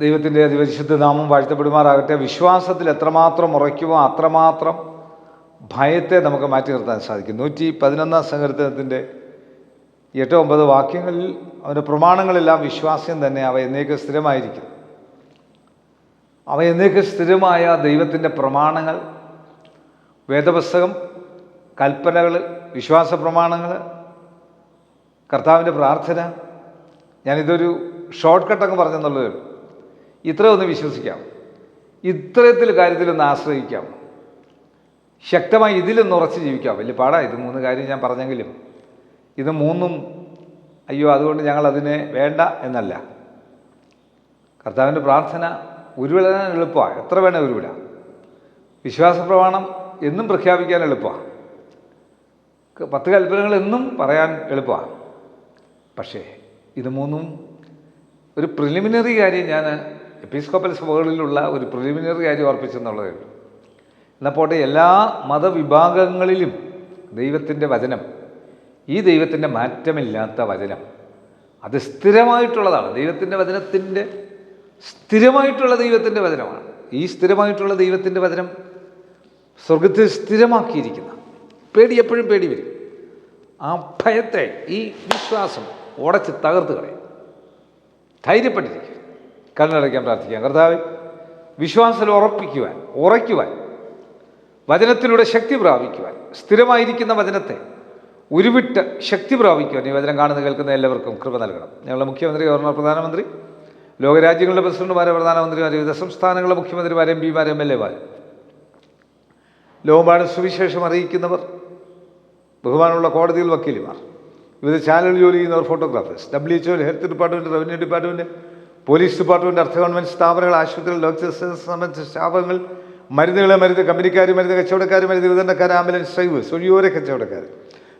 ദൈവത്തിന്റെ അതിപരിശുദ്ധ നാമം വാഴ്ത്തപ്പെടുമാറാകട്ടെ. വിശ്വാസത്തിൽ എത്രമാത്രം ഉറയ്ക്കുമോ അത്രമാത്രം ഭയത്തെ നമുക്ക് മാറ്റി നിർത്താൻ സാധിക്കും. നൂറ്റി പതിനൊന്നാം സങ്കീർത്തനത്തിന്റെ എട്ട് ഒമ്പത് വാക്യങ്ങളിൽ അവന്റെ പ്രമാണങ്ങളെല്ലാം വിശ്വാസ്യം തന്നെ അവ എന്നേക്ക് സ്ഥിരമായിരിക്കും. അവ എന്നേക്ക് സ്ഥിരമായ ദൈവത്തിന്റെ പ്രമാണങ്ങൾ വേദപുസ്തകം കൽപ്പനകൾ വിശ്വാസ പ്രമാണങ്ങൾ കർത്താവിന്റെ പ്രാർത്ഥന. ഞാനിതൊരു ഷോർട്ട് കട്ട് അങ്ങ് പറഞ്ഞെന്നുള്ളതേ ഉള്ളൂ. ഇത്രയൊന്ന് വിശ്വസിക്കാം. ഇത്രയത്തിൽ കാര്യത്തിലൊന്ന് ആശ്രയിക്കാം. ശക്തമായി ഇതിലൊന്ന് ഉറച്ച് ജീവിക്കാം. വലിയ പാടാ ഇത് മൂന്ന് കാര്യം ഞാൻ പറഞ്ഞെങ്കിലും. ഇത് മൂന്നും അയ്യോ അതുകൊണ്ട് ഞങ്ങൾ അതിനെ വേണ്ട എന്നല്ല. കർത്താവിന്റെ പ്രാർത്ഥന ഉരുവിടാൻ എളുപ്പമാണ് എത്ര വേണേൽ ഉരുവിടാം. വിശ്വാസ പ്രമാണം എന്നും പ്രഖ്യാപിക്കാൻ എളുപ്പമാണ് പത്ത് കൽപ്പനകൾ എന്നും പറയാൻ എളുപ്പമാണ് പക്ഷേ ഇത് മൂന്നും ഒരു പ്രിലിമിനറി കാര്യം ഞാൻ എപ്പിസ്കോപ്പൽ സഭകളിലുള്ള ഒരു പ്രിലിമിനറി കാര്യം ഓർപ്പിച്ചെന്നുള്ളതേ ഉള്ളൂ. എന്നാൽ പോട്ടെ എല്ലാ മതവിഭാഗങ്ങളിലും ദൈവത്തിന്റെ വചനം ഈ ദൈവത്തിന്റെ മാറ്റമില്ലാത്ത വചനം അത് സ്ഥിരമായിട്ടുള്ളതാണ്. ദൈവത്തിന്റെ വചനത്തിന്റെ സ്ഥിരമായിട്ടുള്ള ദൈവത്തിന്റെ വചനമാണ്. ഈ സ്ഥിരമായിട്ടുള്ള ദൈവത്തിന്റെ വചനം സ്വർഗത്തിൽ സ്ഥിരമാക്കിയിരിക്കുന്ന. പേടി എപ്പോഴും പേടി വരും. ആ ഭയത്തെ ഈ വിശ്വാസം ഉടച്ച് തകർത്ത് കളയും. ധൈര്യപ്പെട്ടിരിക്കും. കണ്ണടയ്ക്കാൻ പ്രാർത്ഥിക്കാം കർത്താവ് വിശ്വാസത്തിൽ ഉറപ്പിക്കുവാൻ ഉറയ്ക്കുവാൻ വചനത്തിലൂടെ ശക്തി പ്രാപിക്കുവാൻ സ്ഥിരമായിരിക്കുന്ന വചനത്തെ ഉരുവിട്ട് ശക്തി പ്രാപിക്കുവാൻ ഈ വചനം കാണുന്ന കേൾക്കുന്ന എല്ലാവർക്കും കൃപ നൽകണം. ഞങ്ങളുടെ മുഖ്യമന്ത്രി ഗവർണർ പ്രധാനമന്ത്രി ലോകരാജ്യങ്ങളുടെ പ്രസിഡന്റുമാരെ പ്രധാനമന്ത്രിമാരെ വിവിധ സംസ്ഥാനങ്ങളുടെ മുഖ്യമന്ത്രിമാരെ എം പിമാരെ എം എൽ എമാർ ലോകമാണ് സുവിശേഷം അറിയിക്കുന്നവർ ബഹുമാനമുള്ള കോടതിയിൽ വക്കീലുമാർ വിവിധ ചാനൽ ജോലി ചെയ്യുന്നവർ photographers W H O health department revenue department police department അർദ്ധ ഗവൺമെന്റ് സ്ഥാപനങ്ങൾ ആശുപത്രികൾ ഡോക്ടേഴ്സ് സംബന്ധിച്ച സ്ഥാപനങ്ങൾ മരുന്നുകളെ മരുന്ന് കമ്പനിക്കാർ മരുന്ന് കച്ചവടക്കാർ മരുന്ന് വിതരണക്കാർ ആംബുലൻസ് ഡ്രൈവേഴ്സ് ഒഴിയോര കച്ചവടക്കാർ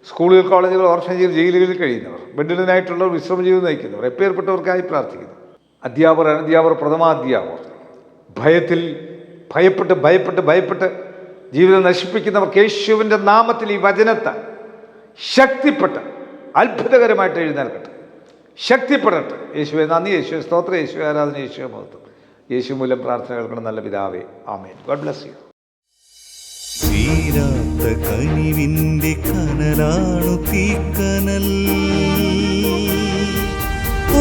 സ്കൂളുകൾ കോളേജുകൾ ഓർഫനേജുകൾ ജയിലുകളിൽ കഴിയുന്നവർ ബെഡിലിനായിട്ടുള്ളവർ വിശ്രമ ജീവിതം നയിക്കുന്നവർ എപ്പേർപ്പെട്ടവർക്കായി പ്രാർത്ഥിക്കുന്നു. അധ്യാപകർ അനധ്യാപകർ പ്രഥമാധ്യാപകർ ഭയത്തിൽ ഭയപ്പെട്ട് ഭയപ്പെട്ട് ഭയപ്പെട്ട് ജീവിതം നശിപ്പിക്കുന്നവർക്ക് യേശുവിന്റെ നാമത്തിൽ ഈ വചനത്തെ ശക്തിപ്പെട്ട് അത്ഭുതകരമായിട്ട് എഴുന്നേൽക്കട്ടെ. ശക്തിപ്പെടട്ടെ. യേശുവെ നന്ദി യേശു സ്തോത്ര യേശു ആരാധന യേശു മഹത്വം. യേശു മൂലം പ്രാർത്ഥന കേൾക്കണം നല്ല പിതാവേ. ആമേൻ. God bless you. തീരാത്ത കനിവിന്റെ കനലാണു തീക്കനൽ.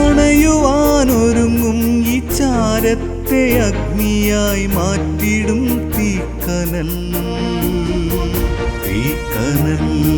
അണയുവാനൊരുങ്ങും ഈ ചാരത്തെ അഗ്നിയായി മാറ്റിടും തീക്കനൽ. തീക്കനൽ.